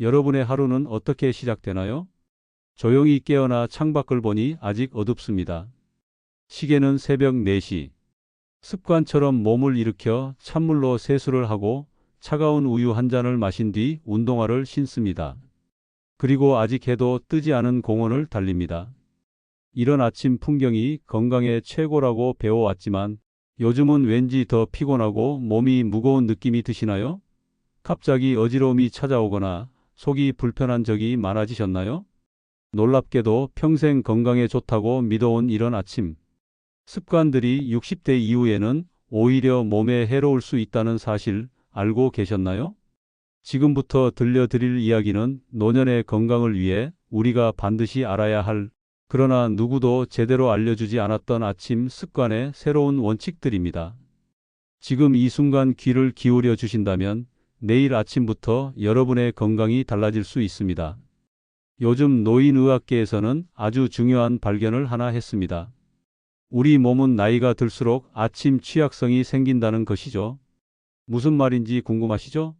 여러분의 하루는 어떻게 시작되나요? 조용히 깨어나 창밖을 보니 아직 어둡습니다. 시계는 새벽 4시. 습관처럼 몸을 일으켜 찬물로 세수를 하고 차가운 우유 한 잔을 마신 뒤 운동화를 신습니다. 그리고 아직 해도 뜨지 않은 공원을 달립니다. 이런 아침 풍경이 건강에 최고라고 배워왔지만 요즘은 왠지 더 피곤하고 몸이 무거운 느낌이 드시나요? 갑자기 어지러움이 찾아오거나 속이 불편한 적이 많아지셨나요? 놀랍게도 평생 건강에 좋다고 믿어온 이런 아침 습관들이 60대 이후에는 오히려 몸에 해로울 수 있다는 사실 알고 계셨나요? 지금부터 들려드릴 이야기는 노년의 건강을 위해 우리가 반드시 알아야 할 그러나 누구도 제대로 알려주지 않았던 아침 습관의 새로운 원칙들입니다. 지금 이 순간 귀를 기울여 주신다면 내일 아침부터 여러분의 건강이 달라질 수 있습니다. 요즘 노인의학계에서는 아주 중요한 발견을 하나 했습니다. 우리 몸은 나이가 들수록 아침 취약성이 생긴다는 것이죠. 무슨 말인지 궁금하시죠?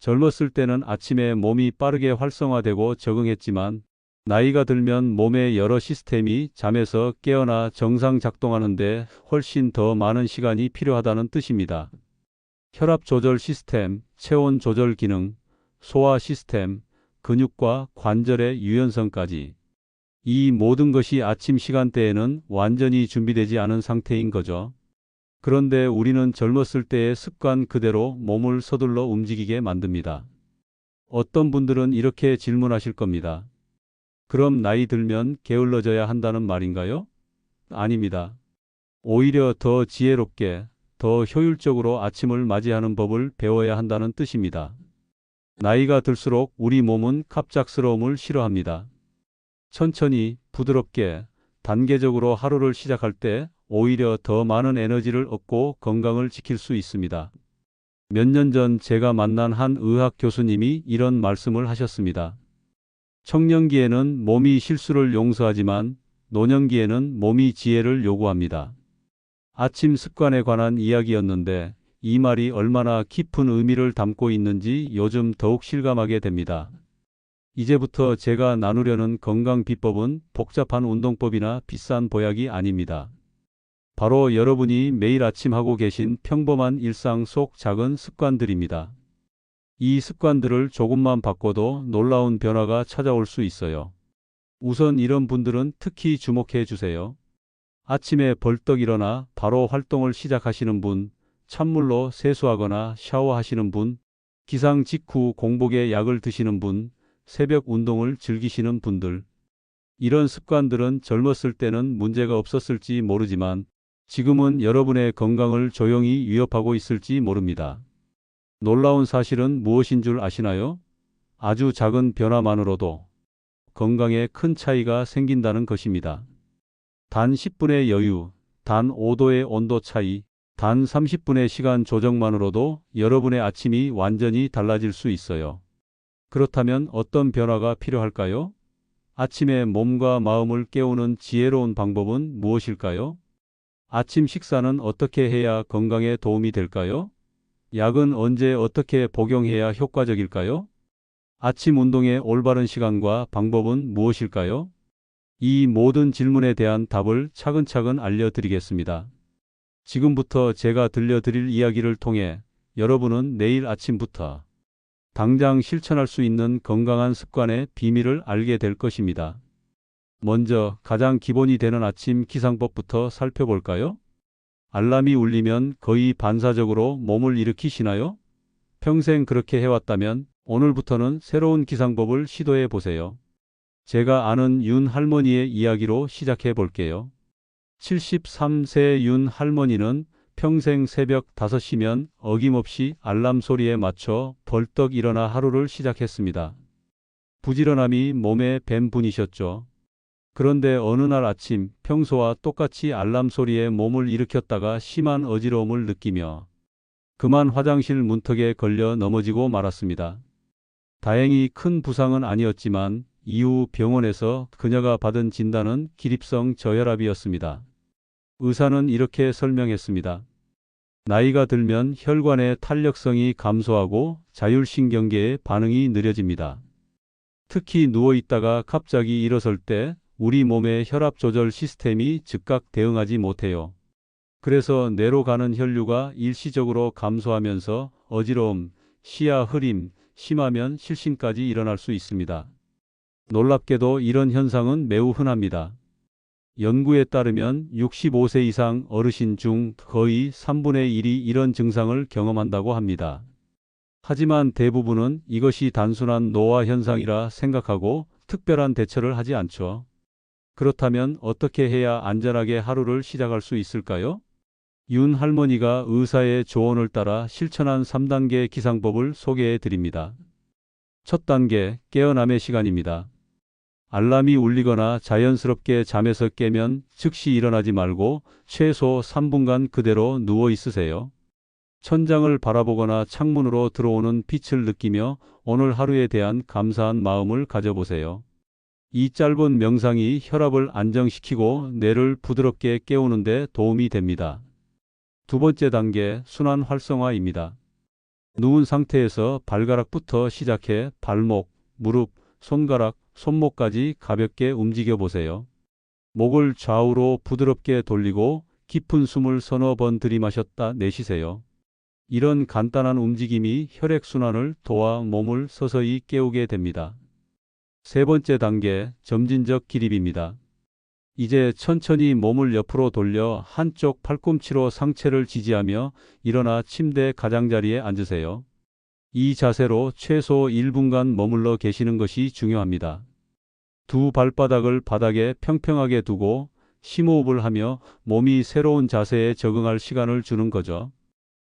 젊었을 때는 아침에 몸이 빠르게 활성화되고 적응했지만 나이가 들면 몸의 여러 시스템이 잠에서 깨어나 정상 작동하는데 훨씬 더 많은 시간이 필요하다는 뜻입니다. 혈압 조절 시스템, 체온 조절 기능, 소화 시스템, 근육과 관절의 유연성까지. 이 모든 것이 아침 시간대에는 완전히 준비되지 않은 상태인 거죠. 그런데 우리는 젊었을 때의 습관 그대로 몸을 서둘러 움직이게 만듭니다. 어떤 분들은 이렇게 질문하실 겁니다. 그럼 나이 들면 게을러져야 한다는 말인가요? 아닙니다. 오히려 더 지혜롭게, 더 효율적으로 아침을 맞이하는 법을 배워야 한다는 뜻입니다. 나이가 들수록 우리 몸은 갑작스러움을 싫어합니다. 천천히, 부드럽게, 단계적으로 하루를 시작할 때 오히려 더 많은 에너지를 얻고 건강을 지킬 수 있습니다. 몇 년 전 제가 만난 한 의학 교수님이 이런 말씀을 하셨습니다. 청년기에는 몸이 실수를 용서하지만 노년기에는 몸이 지혜를 요구합니다. 아침 습관에 관한 이야기였는데 이 말이 얼마나 깊은 의미를 담고 있는지 요즘 더욱 실감하게 됩니다. 이제부터 제가 나누려는 건강 비법은 복잡한 운동법이나 비싼 보약이 아닙니다. 바로 여러분이 매일 아침 하고 계신 평범한 일상 속 작은 습관들입니다. 이 습관들을 조금만 바꿔도 놀라운 변화가 찾아올 수 있어요. 우선 이런 분들은 특히 주목해 주세요. 아침에 벌떡 일어나 바로 활동을 시작하시는 분, 찬물로 세수하거나 샤워하시는 분, 기상 직후 공복에 약을 드시는 분, 새벽 운동을 즐기시는 분들. 이런 습관들은 젊었을 때는 문제가 없었을지 모르지만 지금은 여러분의 건강을 조용히 위협하고 있을지 모릅니다. 놀라운 사실은 무엇인 줄 아시나요? 아주 작은 변화만으로도 건강에 큰 차이가 생긴다는 것입니다. 단 10분의 여유, 단 5도의 온도 차이, 단 30분의 시간 조정만으로도 여러분의 아침이 완전히 달라질 수 있어요. 그렇다면 어떤 변화가 필요할까요? 아침에 몸과 마음을 깨우는 지혜로운 방법은 무엇일까요? 아침 식사는 어떻게 해야 건강에 도움이 될까요? 약은 언제 어떻게 복용해야 효과적일까요? 아침 운동의 올바른 시간과 방법은 무엇일까요? 이 모든 질문에 대한 답을 차근차근 알려드리겠습니다. 지금부터 제가 들려드릴 이야기를 통해 여러분은 내일 아침부터 당장 실천할 수 있는 건강한 습관의 비밀을 알게 될 것입니다. 먼저 가장 기본이 되는 아침 기상법부터 살펴볼까요? 알람이 울리면 거의 반사적으로 몸을 일으키시나요? 평생 그렇게 해왔다면 오늘부터는 새로운 기상법을 시도해 보세요. 제가 아는 윤 할머니의 이야기로 시작해 볼게요. 73세 윤 할머니는 평생 새벽 5시면 어김없이 알람 소리에 맞춰 벌떡 일어나 하루를 시작했습니다. 부지런함이 몸에 밴 분이셨죠. 그런데 어느 날 아침 평소와 똑같이 알람 소리에 몸을 일으켰다가 심한 어지러움을 느끼며 그만 화장실 문턱에 걸려 넘어지고 말았습니다. 다행히 큰 부상은 아니었지만 이후 병원에서 그녀가 받은 진단은 기립성 저혈압이었습니다. 의사는 이렇게 설명했습니다. 나이가 들면 혈관의 탄력성이 감소하고 자율신경계의 반응이 느려집니다. 특히 누워 있다가 갑자기 일어설 때 우리 몸의 혈압 조절 시스템이 즉각 대응하지 못해요. 그래서 뇌로 가는 혈류가 일시적으로 감소하면서 어지러움, 시야 흐림, 심하면 실신까지 일어날 수 있습니다. 놀랍게도 이런 현상은 매우 흔합니다. 연구에 따르면 65세 이상 어르신 중 거의 3분의 1이 이런 증상을 경험한다고 합니다. 하지만 대부분은 이것이 단순한 노화 현상이라 생각하고 특별한 대처를 하지 않죠. 그렇다면 어떻게 해야 안전하게 하루를 시작할 수 있을까요? 윤 할머니가 의사의 조언을 따라 실천한 3단계 기상법을 소개해 드립니다. 첫 단계, 깨어남의 시간입니다. 알람이 울리거나 자연스럽게 잠에서 깨면 즉시 일어나지 말고 최소 3분간 그대로 누워 있으세요. 천장을 바라보거나 창문으로 들어오는 빛을 느끼며 오늘 하루에 대한 감사한 마음을 가져보세요. 이 짧은 명상이 혈압을 안정시키고 뇌를 부드럽게 깨우는데 도움이 됩니다. 두 번째 단계, 순환 활성화입니다. 누운 상태에서 발가락부터 시작해 발목, 무릎, 손가락, 손목까지 가볍게 움직여 보세요. 목을 좌우로 부드럽게 돌리고 깊은 숨을 서너 번 들이마셨다 내쉬세요. 이런 간단한 움직임이 혈액순환을 도와 몸을 서서히 깨우게 됩니다. 세 번째 단계, 점진적 기립입니다. 이제 천천히 몸을 옆으로 돌려 한쪽 팔꿈치로 상체를 지지하며 일어나 침대 가장자리에 앉으세요. 이 자세로 최소 1분간 머물러 계시는 것이 중요합니다. 두 발바닥을 바닥에 평평하게 두고 심호흡을 하며 몸이 새로운 자세에 적응할 시간을 주는 거죠.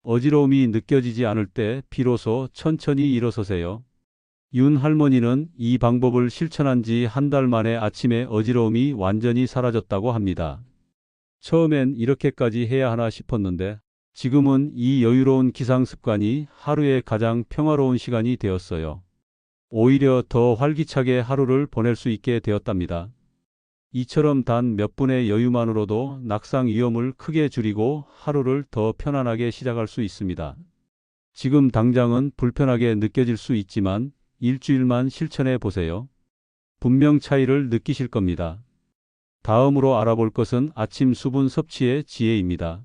어지러움이 느껴지지 않을 때 비로소 천천히 일어서세요. 윤 할머니는 이 방법을 실천한 지 한 달 만에 아침에 어지러움이 완전히 사라졌다고 합니다. 처음엔 이렇게까지 해야 하나 싶었는데 지금은 이 여유로운 기상 습관이 하루의 가장 평화로운 시간이 되었어요. 오히려 더 활기차게 하루를 보낼 수 있게 되었답니다. 이처럼 단 몇 분의 여유만으로도 낙상 위험을 크게 줄이고 하루를 더 편안하게 시작할 수 있습니다. 지금 당장은 불편하게 느껴질 수 있지만 일주일만 실천해 보세요. 분명 차이를 느끼실 겁니다. 다음으로 알아볼 것은 아침 수분 섭취의 지혜입니다.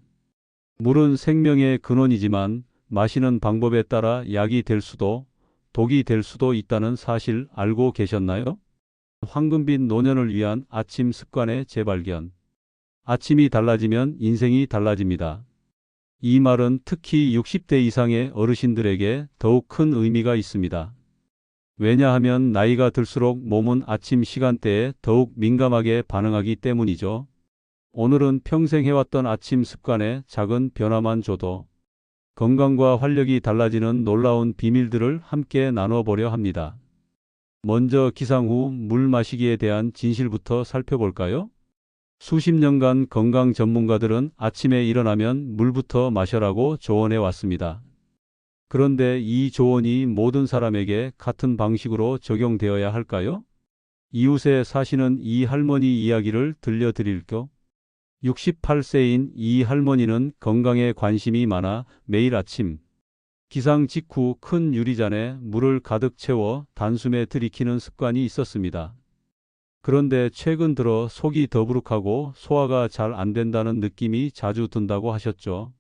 물은 생명의 근원이지만 마시는 방법에 따라 약이 될 수도 독이 될 수도 있다는 사실 알고 계셨나요? 황금빛 노년을 위한 아침 습관의 재발견. 아침이 달라지면 인생이 달라집니다. 이 말은 특히 60대 이상의 어르신들에게 더욱 큰 의미가 있습니다. 왜냐하면 나이가 들수록 몸은 아침 시간대에 더욱 민감하게 반응하기 때문이죠. 오늘은 평생 해왔던 아침 습관에 작은 변화만 줘도 건강과 활력이 달라지는 놀라운 비밀들을 함께 나눠보려 합니다. 먼저 기상 후 물 마시기에 대한 진실부터 살펴볼까요? 수십 년간 건강 전문가들은 아침에 일어나면 물부터 마셔라고 조언해 왔습니다. 그런데 이 조언이 모든 사람에게 같은 방식으로 적용되어야 할까요? 이웃에 사시는 이 할머니 이야기를 들려드릴게요. 68세인 이 할머니는 건강에 관심이 많아 매일 아침 기상 직후 큰 유리잔에 물을 가득 채워 단숨에 들이키는 습관이 있었습니다. 그런데 최근 들어 속이 더부룩하고 소화가 잘 안 된다는 느낌이 자주 든다고 하셨죠.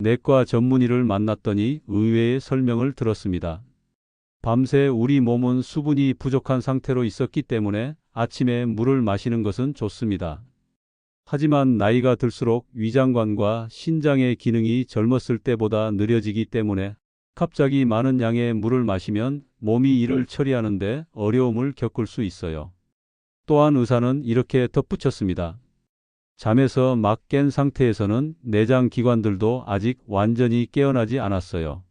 내과 전문의를 만났더니 의외의 설명을 들었습니다. 밤새 우리 몸은 수분이 부족한 상태로 있었기 때문에 아침에 물을 마시는 것은 좋습니다. 하지만 나이가 들수록 위장관과 신장의 기능이 젊었을 때보다 느려지기 때문에 갑자기 많은 양의 물을 마시면 몸이 이를 처리하는데 어려움을 겪을 수 있어요. 또한 의사는 이렇게 덧붙였습니다. 잠에서 막 깬 상태에서는 내장 기관들도 아직 완전히 깨어나지 않았어요.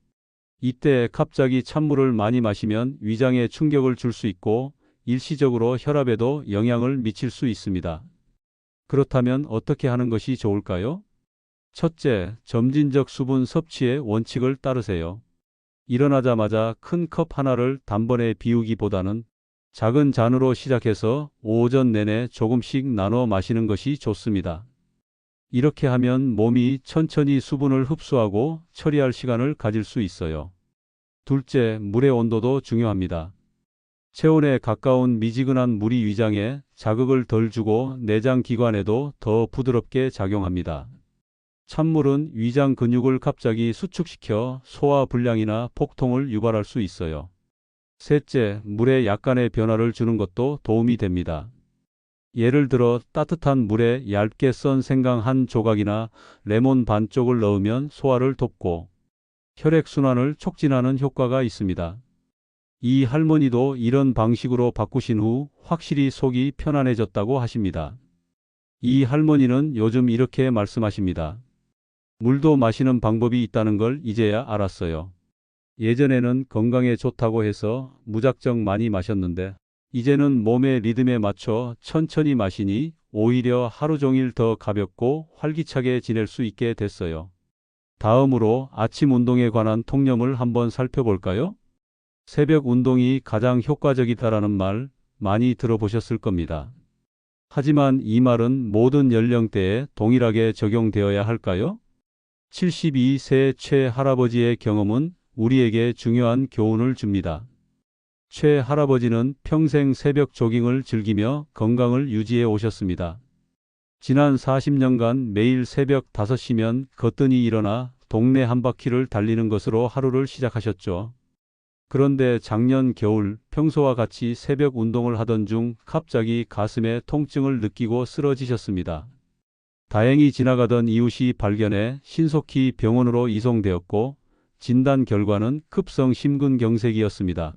이때 갑자기 찬물을 많이 마시면 위장에 충격을 줄 수 있고 일시적으로 혈압에도 영향을 미칠 수 있습니다. 그렇다면 어떻게 하는 것이 좋을까요? 첫째, 점진적 수분 섭취의 원칙을 따르세요. 일어나자마자 큰 컵 하나를 단번에 비우기보다는 작은 잔으로 시작해서 오전 내내 조금씩 나눠 마시는 것이 좋습니다. 이렇게 하면 몸이 천천히 수분을 흡수하고 처리할 시간을 가질 수 있어요. 둘째, 물의 온도도 중요합니다. 체온에 가까운 미지근한 물이 위장에 자극을 덜 주고 내장 기관에도 더 부드럽게 작용합니다. 찬물은 위장 근육을 갑자기 수축시켜 소화 불량이나 폭통을 유발할 수 있어요. 셋째, 물에 약간의 변화를 주는 것도 도움이 됩니다. 예를 들어 따뜻한 물에 얇게 썬 생강 한 조각이나 레몬 반 쪽을 넣으면 소화를 돕고 혈액순환을 촉진하는 효과가 있습니다. 이 할머니도 이런 방식으로 바꾸신 후 확실히 속이 편안해졌다고 하십니다. 이 할머니는 요즘 이렇게 말씀하십니다. 물도 마시는 방법이 있다는 걸 이제야 알았어요. 예전에는 건강에 좋다고 해서 무작정 많이 마셨는데 이제는 몸의 리듬에 맞춰 천천히 마시니 오히려 하루 종일 더 가볍고 활기차게 지낼 수 있게 됐어요. 다음으로 아침 운동에 관한 통념을 한번 살펴볼까요? 새벽 운동이 가장 효과적이다라는 말 많이 들어보셨을 겁니다. 하지만 이 말은 모든 연령대에 동일하게 적용되어야 할까요? 72세 최 할아버지의 경험은 우리에게 중요한 교훈을 줍니다. 최 할아버지는 평생 새벽 조깅을 즐기며 건강을 유지해 오셨습니다. 지난 40년간 매일 새벽 5시면 거뜬히 일어나 동네 한 바퀴를 달리는 것으로 하루를 시작하셨죠. 그런데 작년 겨울 평소와 같이 새벽 운동을 하던 중 갑자기 가슴에 통증을 느끼고 쓰러지셨습니다. 다행히 지나가던 이웃이 발견해 신속히 병원으로 이송되었고 진단 결과는 급성 심근경색이었습니다.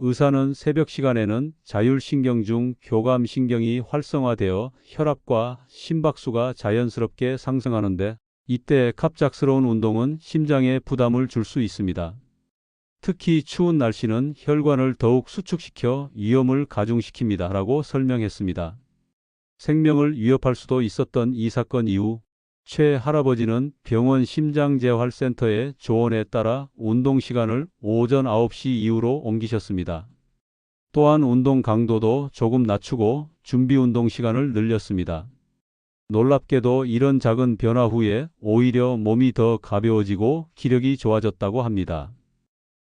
의사는 새벽 시간에는 자율신경 중 교감신경이 활성화되어 혈압과 심박수가 자연스럽게 상승하는데 이때 갑작스러운 운동은 심장에 부담을 줄 수 있습니다. 특히 추운 날씨는 혈관을 더욱 수축시켜 위험을 가중시킵니다. 라고 설명했습니다. 생명을 위협할 수도 있었던 이 사건 이후 최 할아버지는 병원 심장재활센터의 조언에 따라 운동 시간을 오전 9시 이후로 옮기셨습니다. 또한 운동 강도도 조금 낮추고 준비 운동 시간을 늘렸습니다. 놀랍게도 이런 작은 변화 후에 오히려 몸이 더 가벼워지고 기력이 좋아졌다고 합니다.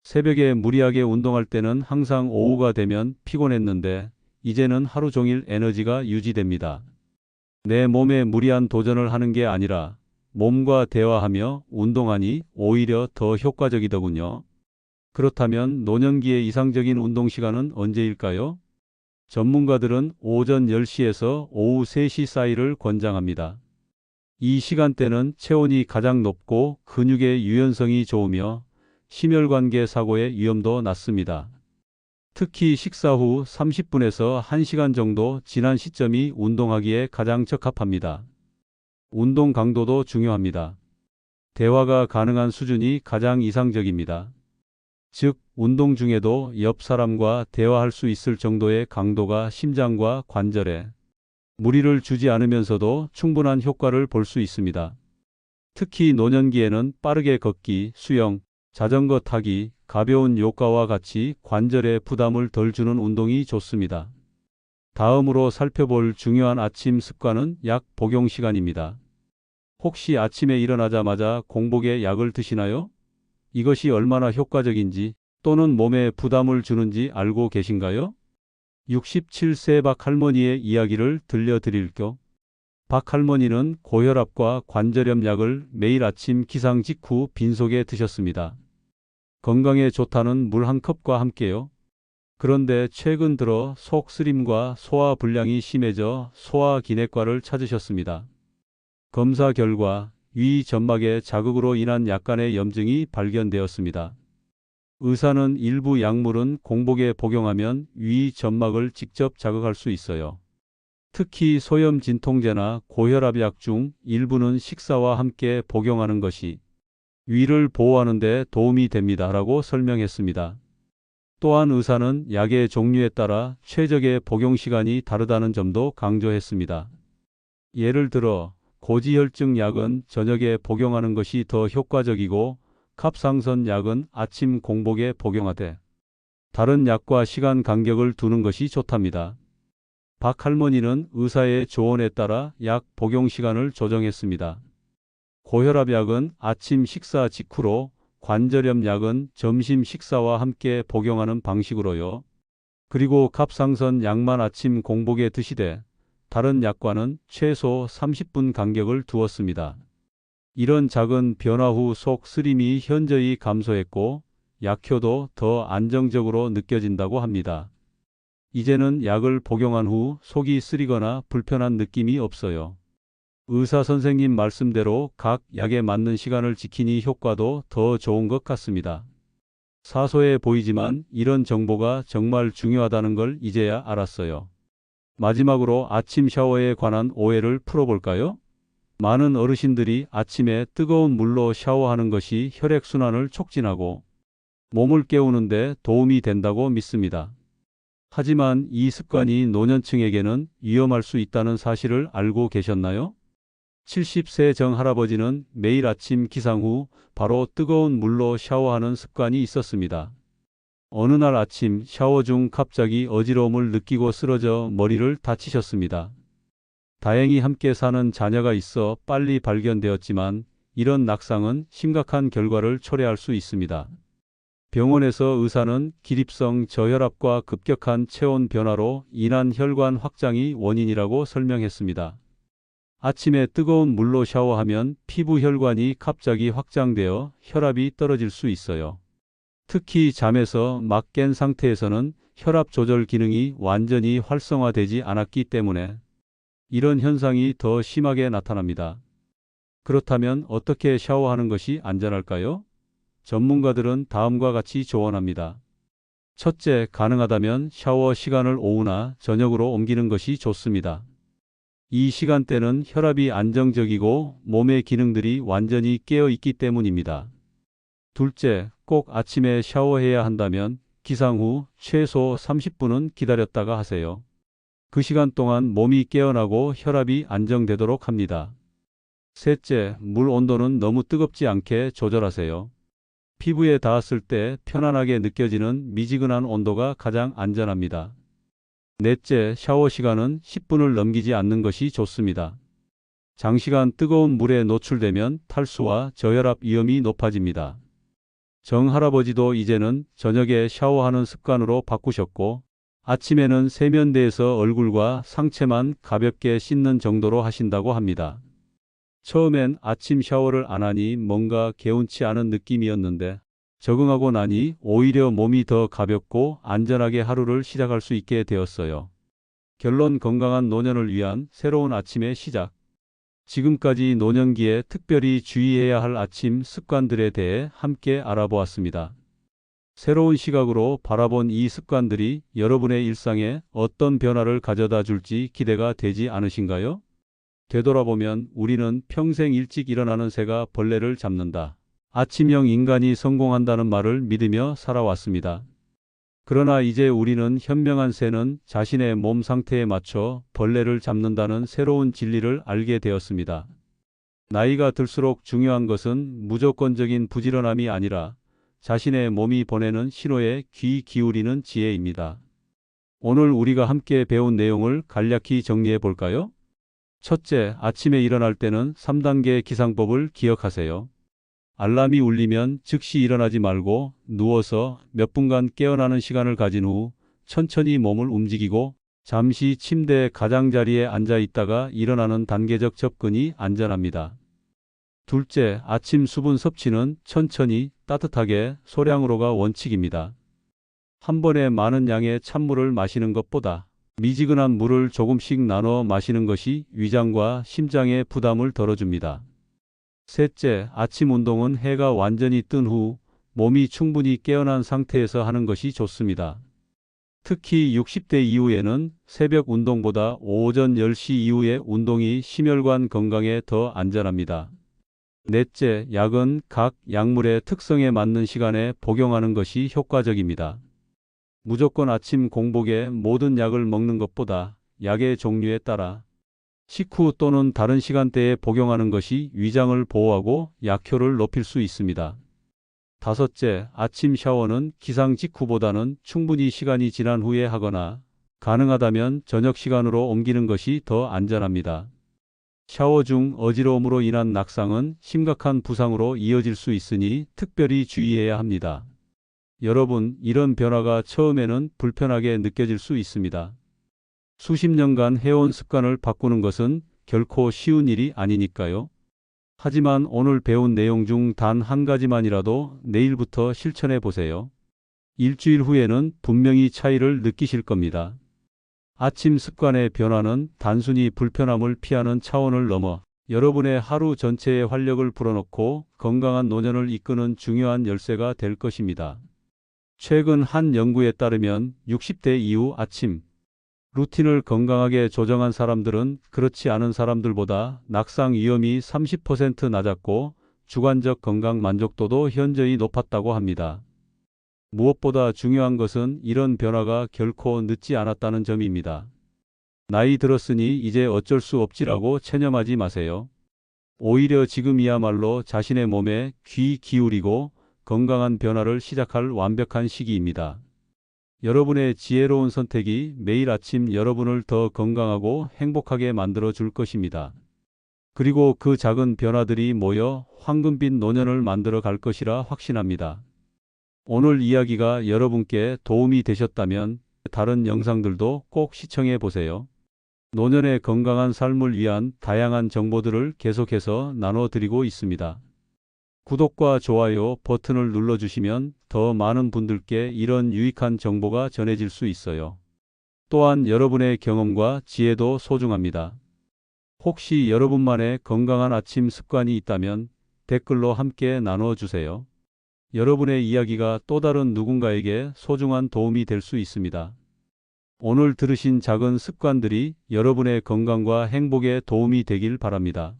새벽에 무리하게 운동할 때는 항상 오후가 되면 피곤했는데 이제는 하루 종일 에너지가 유지됩니다. 내 몸에 무리한 도전을 하는 게 아니라 몸과 대화하며 운동하니 오히려 더 효과적이더군요. 그렇다면 노년기의 이상적인 운동 시간은 언제일까요? 전문가들은 오전 10시에서 오후 3시 사이를 권장합니다. 이 시간대는 체온이 가장 높고 근육의 유연성이 좋으며 심혈관계 사고의 위험도 낮습니다. 특히 식사 후 30분에서 1시간 정도 지난 시점이 운동하기에 가장 적합합니다. 운동 강도도 중요합니다. 대화가 가능한 수준이 가장 이상적입니다. 즉, 운동 중에도 옆 사람과 대화할 수 있을 정도의 강도가 심장과 관절에 무리를 주지 않으면서도 충분한 효과를 볼 수 있습니다. 특히 노년기에는 빠르게 걷기, 수영, 자전거 타기, 가벼운 요가와 같이 관절에 부담을 덜 주는 운동이 좋습니다. 다음으로 살펴볼 중요한 아침 습관은 약 복용 시간입니다. 혹시 아침에 일어나자마자 공복에 약을 드시나요? 이것이 얼마나 효과적인지 또는 몸에 부담을 주는지 알고 계신가요? 67세 박 할머니의 이야기를 들려드릴게요. 박 할머니는 고혈압과 관절염 약을 매일 아침 기상 직후 빈속에 드셨습니다. 건강에 좋다는 물 한 컵과 함께요. 그런데 최근 들어 속 쓰림과 소화 불량이 심해져 소화 기내과를 찾으셨습니다. 검사 결과 위 점막의 자극으로 인한 약간의 염증이 발견되었습니다. 의사는 일부 약물은 공복에 복용하면 위 점막을 직접 자극할 수 있어요. 특히 소염 진통제나 고혈압 약 중 일부는 식사와 함께 복용하는 것이 위를 보호하는 데 도움이 됩니다. 라고 설명했습니다. 또한 의사는 약의 종류에 따라 최적의 복용 시간이 다르다는 점도 강조했습니다. 예를 들어 고지혈증 약은 저녁에 복용하는 것이 더 효과적이고 갑상선 약은 아침 공복에 복용하되 다른 약과 시간 간격을 두는 것이 좋답니다. 박 할머니는 의사의 조언에 따라 약 복용 시간을 조정했습니다. 고혈압 약은 아침 식사 직후로 관절염 약은 점심 식사와 함께 복용하는 방식으로요. 그리고 갑상선 약만 아침 공복에 드시되 다른 약과는 최소 30분 간격을 두었습니다. 이런 작은 변화 후 속 쓰림이 현저히 감소했고 약효도 더 안정적으로 느껴진다고 합니다. 이제는 약을 복용한 후 속이 쓰리거나 불편한 느낌이 없어요. 의사 선생님 말씀대로 각 약에 맞는 시간을 지키니 효과도 더 좋은 것 같습니다. 사소해 보이지만 이런 정보가 정말 중요하다는 걸 이제야 알았어요. 마지막으로 아침 샤워에 관한 오해를 풀어볼까요? 많은 어르신들이 아침에 뜨거운 물로 샤워하는 것이 혈액순환을 촉진하고 몸을 깨우는데 도움이 된다고 믿습니다. 하지만 이 습관이 노년층에게는 위험할 수 있다는 사실을 알고 계셨나요? 70세 정 할아버지는 매일 아침 기상 후 바로 뜨거운 물로 샤워하는 습관이 있었습니다. 어느 날 아침 샤워 중 갑자기 어지러움을 느끼고 쓰러져 머리를 다치셨습니다. 다행히 함께 사는 자녀가 있어 빨리 발견되었지만 이런 낙상은 심각한 결과를 초래할 수 있습니다. 병원에서 의사는 기립성 저혈압과 급격한 체온 변화로 인한 혈관 확장이 원인이라고 설명했습니다. 아침에 뜨거운 물로 샤워하면 피부 혈관이 갑자기 확장되어 혈압이 떨어질 수 있어요. 특히 잠에서 막 깬 상태에서는 혈압 조절 기능이 완전히 활성화되지 않았기 때문에 이런 현상이 더 심하게 나타납니다. 그렇다면 어떻게 샤워하는 것이 안전할까요? 전문가들은 다음과 같이 조언합니다. 첫째, 가능하다면 샤워 시간을 오후나 저녁으로 옮기는 것이 좋습니다. 이 시간대는 혈압이 안정적이고 몸의 기능들이 완전히 깨어 있기 때문입니다. 둘째, 꼭 아침에 샤워해야 한다면 기상 후 최소 30분은 기다렸다가 하세요. 그 시간 동안 몸이 깨어나고 혈압이 안정되도록 합니다. 셋째, 물 온도는 너무 뜨겁지 않게 조절하세요. 피부에 닿았을 때 편안하게 느껴지는 미지근한 온도가 가장 안전합니다. 넷째, 샤워 시간은 10분을 넘기지 않는 것이 좋습니다. 장시간 뜨거운 물에 노출되면 탈수와 저혈압 위험이 높아집니다. 정 할아버지도 이제는 저녁에 샤워하는 습관으로 바꾸셨고 아침에는 세면대에서 얼굴과 상체만 가볍게 씻는 정도로 하신다고 합니다. 처음엔 아침 샤워를 안 하니 뭔가 개운치 않은 느낌이었는데 적응하고 나니 오히려 몸이 더 가볍고 안전하게 하루를 시작할 수 있게 되었어요. 결론 건강한 노년을 위한 새로운 아침의 시작. 지금까지 노년기에 특별히 주의해야 할 아침 습관들에 대해 함께 알아보았습니다. 새로운 시각으로 바라본 이 습관들이 여러분의 일상에 어떤 변화를 가져다 줄지 기대가 되지 않으신가요? 되돌아보면 우리는 평생 일찍 일어나는 새가 벌레를 잡는다. 아침형 인간이 성공한다는 말을 믿으며 살아왔습니다. 그러나 이제 우리는 현명한 새는 자신의 몸 상태에 맞춰 벌레를 잡는다는 새로운 진리를 알게 되었습니다. 나이가 들수록 중요한 것은 무조건적인 부지런함이 아니라 자신의 몸이 보내는 신호에 귀 기울이는 지혜입니다. 오늘 우리가 함께 배운 내용을 간략히 정리해 볼까요? 첫째, 아침에 일어날 때는 3단계 기상법을 기억하세요. 알람이 울리면 즉시 일어나지 말고 누워서 몇 분간 깨어나는 시간을 가진 후 천천히 몸을 움직이고 잠시 침대 가장자리에 앉아 있다가 일어나는 단계적 접근이 안전합니다. 둘째, 아침 수분 섭취는 천천히 따뜻하게 소량으로가 원칙입니다. 한 번에 많은 양의 찬물을 마시는 것보다 미지근한 물을 조금씩 나눠 마시는 것이 위장과 심장의 부담을 덜어줍니다. 셋째, 아침 운동은 해가 완전히 뜬 후 몸이 충분히 깨어난 상태에서 하는 것이 좋습니다. 특히 60대 이후에는 새벽 운동보다 오전 10시 이후의 운동이 심혈관 건강에 더 안전합니다. 넷째, 약은 각 약물의 특성에 맞는 시간에 복용하는 것이 효과적입니다. 무조건 아침 공복에 모든 약을 먹는 것보다 약의 종류에 따라 식후 또는 다른 시간대에 복용하는 것이 위장을 보호하고 약효를 높일 수 있습니다. 다섯째, 아침 샤워는 기상 직후보다는 충분히 시간이 지난 후에 하거나 가능하다면 저녁 시간으로 옮기는 것이 더 안전합니다. 샤워 중 어지러움으로 인한 낙상은 심각한 부상으로 이어질 수 있으니 특별히 주의해야 합니다. 여러분, 이런 변화가 처음에는 불편하게 느껴질 수 있습니다. 수십 년간 해온 습관을 바꾸는 것은 결코 쉬운 일이 아니니까요. 하지만 오늘 배운 내용 중 단 한 가지만이라도 내일부터 실천해 보세요. 일주일 후에는 분명히 차이를 느끼실 겁니다. 아침 습관의 변화는 단순히 불편함을 피하는 차원을 넘어 여러분의 하루 전체의 활력을 불어넣고 건강한 노년을 이끄는 중요한 열쇠가 될 것입니다. 최근 한 연구에 따르면 60대 이후 아침 루틴을 건강하게 조정한 사람들은 그렇지 않은 사람들보다 낙상 위험이 30% 낮았고 주관적 건강 만족도도 현저히 높았다고 합니다. 무엇보다 중요한 것은 이런 변화가 결코 늦지 않았다는 점입니다. 나이 들었으니 이제 어쩔 수 없지라고 체념하지 마세요. 오히려 지금이야말로 자신의 몸에 귀 기울이고 건강한 변화를 시작할 완벽한 시기입니다. 여러분의 지혜로운 선택이 매일 아침 여러분을 더 건강하고 행복하게 만들어 줄 것입니다. 그리고 그 작은 변화들이 모여 황금빛 노년을 만들어 갈 것이라 확신합니다. 오늘 이야기가 여러분께 도움이 되셨다면 다른 영상들도 꼭 시청해 보세요. 노년의 건강한 삶을 위한 다양한 정보들을 계속해서 나눠드리고 있습니다. 구독과 좋아요 버튼을 눌러주시면 더 많은 분들께 이런 유익한 정보가 전해질 수 있어요. 또한 여러분의 경험과 지혜도 소중합니다. 혹시 여러분만의 건강한 아침 습관이 있다면 댓글로 함께 나눠주세요. 여러분의 이야기가 또 다른 누군가에게 소중한 도움이 될 수 있습니다. 오늘 들으신 작은 습관들이 여러분의 건강과 행복에 도움이 되길 바랍니다.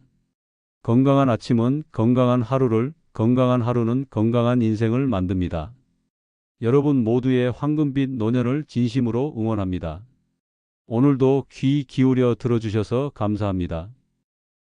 건강한 아침은 건강한 하루를, 건강한 하루는 건강한 인생을 만듭니다. 여러분 모두의 황금빛 노년을 진심으로 응원합니다. 오늘도 귀 기울여 들어주셔서 감사합니다.